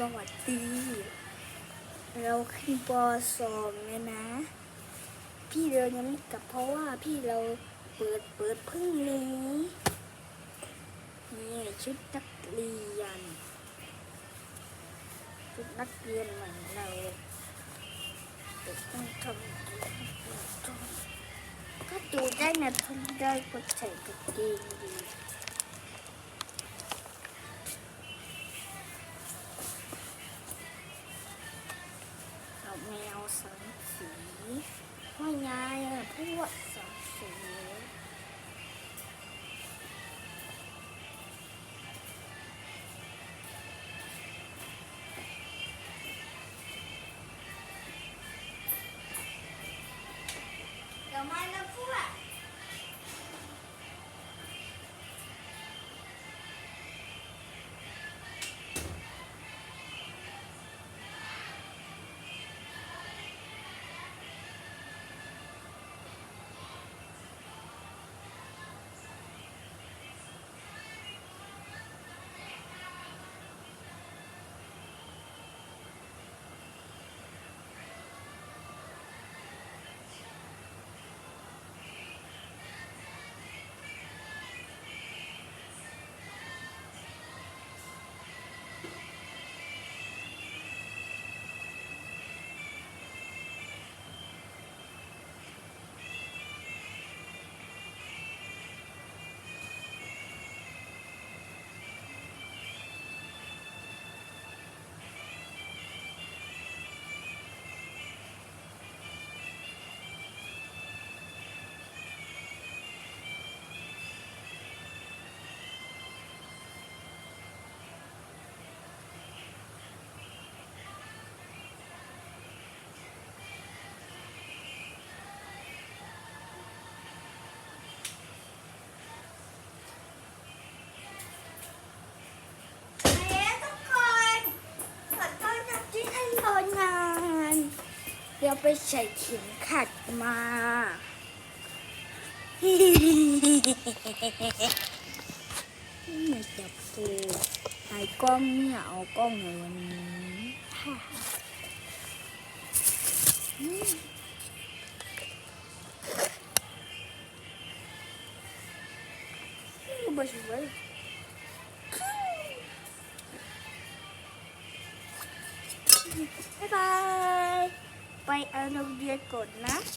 สวัสดี เราขึ้นปสองแล้วนะ พี่เรายังไม่กลับเพราะว่าพี่เราเปิดเปิดเพึ่งนี้นี่ชุดนักเรียน ชุดนักเรียนเหมือนเราเด็กต้องทำก็ดูได้นะทนได้ก็ใส่กางเกงดี สองสีว่ายายอะพวกสองสีเดี๋ยวมานะพว ไปใส่เข็มขัดมาไม่จับปูถ่ายกล้องเนี่ยเอากล้องในวันนี้ฮ่าอืมอืมบ่สวยบ๊ายบาย ไปเอา